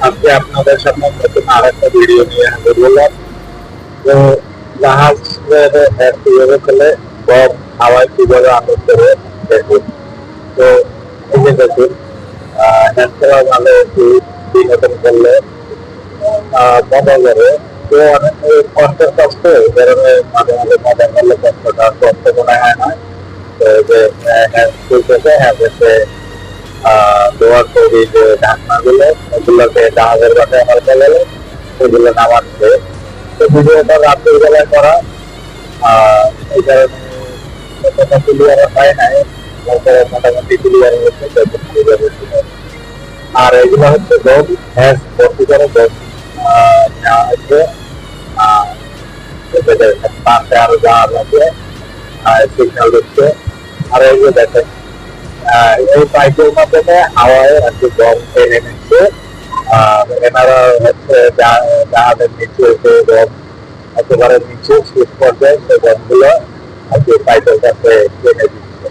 আজকে আপনাদের সামনে নতুন আর একটা ভিডিও নিয়ে হাজির হলাম। তো জাহাজ কীভাবে চলে কম হাওয়ায় কীভাবে আনন্দ করে দেখুন। তো এই যে দেখুন হ্যান্ড ভালো বিনোদন করলে। মজা করে তো অনেক কষ্টের কষ্ট, এই কারণে মাঝে মাঝে মজা করলে কষ্টটা কষ্ট মনে হয় না। তো যে হ্যান্ড খুলতেছে ওগুলোকে জাহাজের বাসায় নামাচ্ছে তো ভিডিওটা বেলায় করা এই হয় নাই মোটামুটি। আর এগুলো হচ্ছে দোষ হ্যাঁ ভর্তি করে দোষ নেওয়া হচ্ছে পাশে আরও জাহাজ আছে সিগন্যাল দিচ্ছে আর যে দেখেন এই পাইপের মাধ্যমে হাওয়ায় আর কি গম টেনে নিচ্ছে। এনারা হচ্ছে জাহাজের নিচে যে গম একেবারে নিচে শীত পর্যায়ে সেই গমগুলো আর কি পাইপের কাছে টেনে দিচ্ছে।